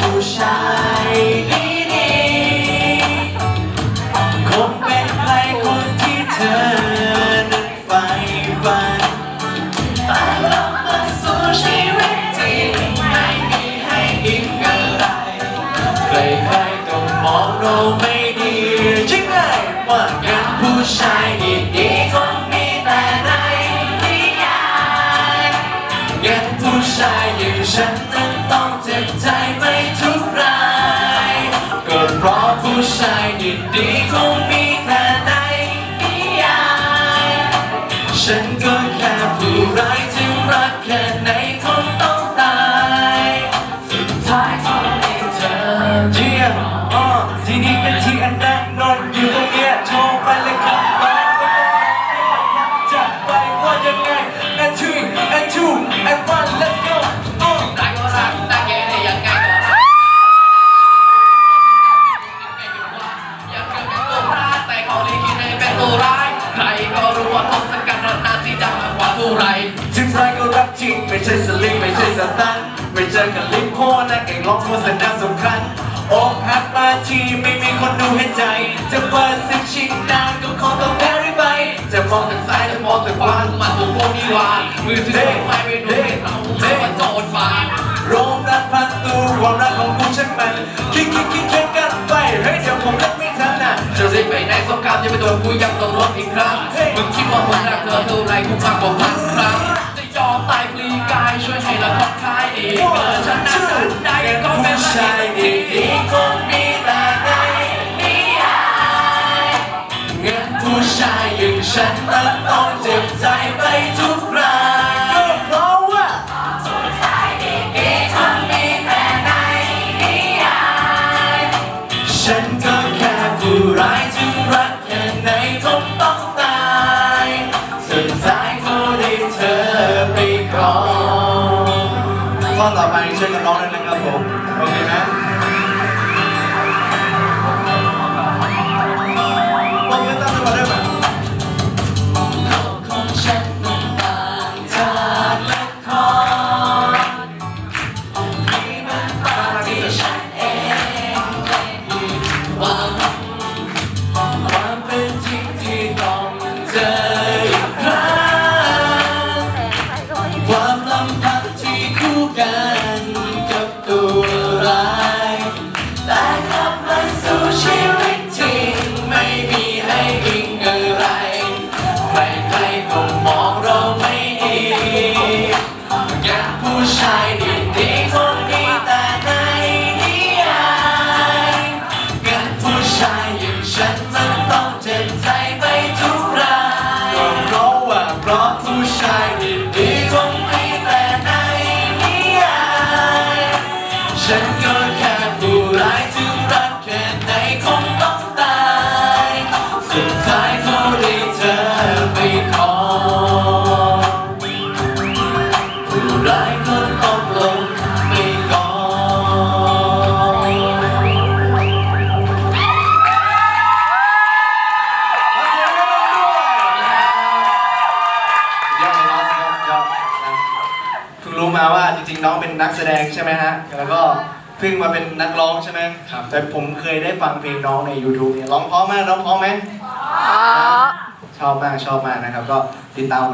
ผู้ชายดีดคงเป็นใครคนที่เธอนั้นใฝ่ฝันแต่ลองมาสู่ชีวิตจริงไม่มีให้อีกอะไรใครๆก็มองเราไม่ดีจริงไงว่ากันผู้ชายดีดีคงมีแต่ในนิยายงั้นผู้ชายอย่างฉัน เพราะผู้ชายดีๆคงมี ไม่เจอกับลิปโคนนะเก่งร้องโฆษณาสำคัญอกหักมาทีไม่มีคนดูให้ใจ จะเปิดสิชิงนานก็คงต้องแพ้ไปจะมองทางซ้ายจะมองทางขวามาถูกพวกนี้ว่ามือถือไม่ไปดูให้เขาไม่ว่าโจรบานโรงรักพันตูความรักของกูช่างมันคิดคิดคิดคียงกันไปเฮ้ยเดี๋ยวผมรักไม่ทันนะจะรีบไปไหนสงครามจะไปโดนกูย้ำต้องรบอีกครั้ง เจ็บใจไปทุกรายก็เพราะว่าผู้ายดีๆคงมีแต่ในนิยายฉันก็แค่ผู้ร้ายที่รักแค่ไหนคงต้องตายสุดท้ายก็ได้เธอไปครองข้อต่อไปช่วยกันร้องด้วยนะครับผม โอเคนะพ คู่ ฉั จริงๆน้องเป็นนักแสดงใช่ไหมฮะ แล้วก็เพิ่งมาเป็นนักร้องใช่ไหมครับ แต่ผมเคยได้ฟังเพลงน้องใน YouTube เนี่ยร้องเพราะมากร้องเพราะไหม ชอบมากชอบมากนะครับ ก็ติดตามผล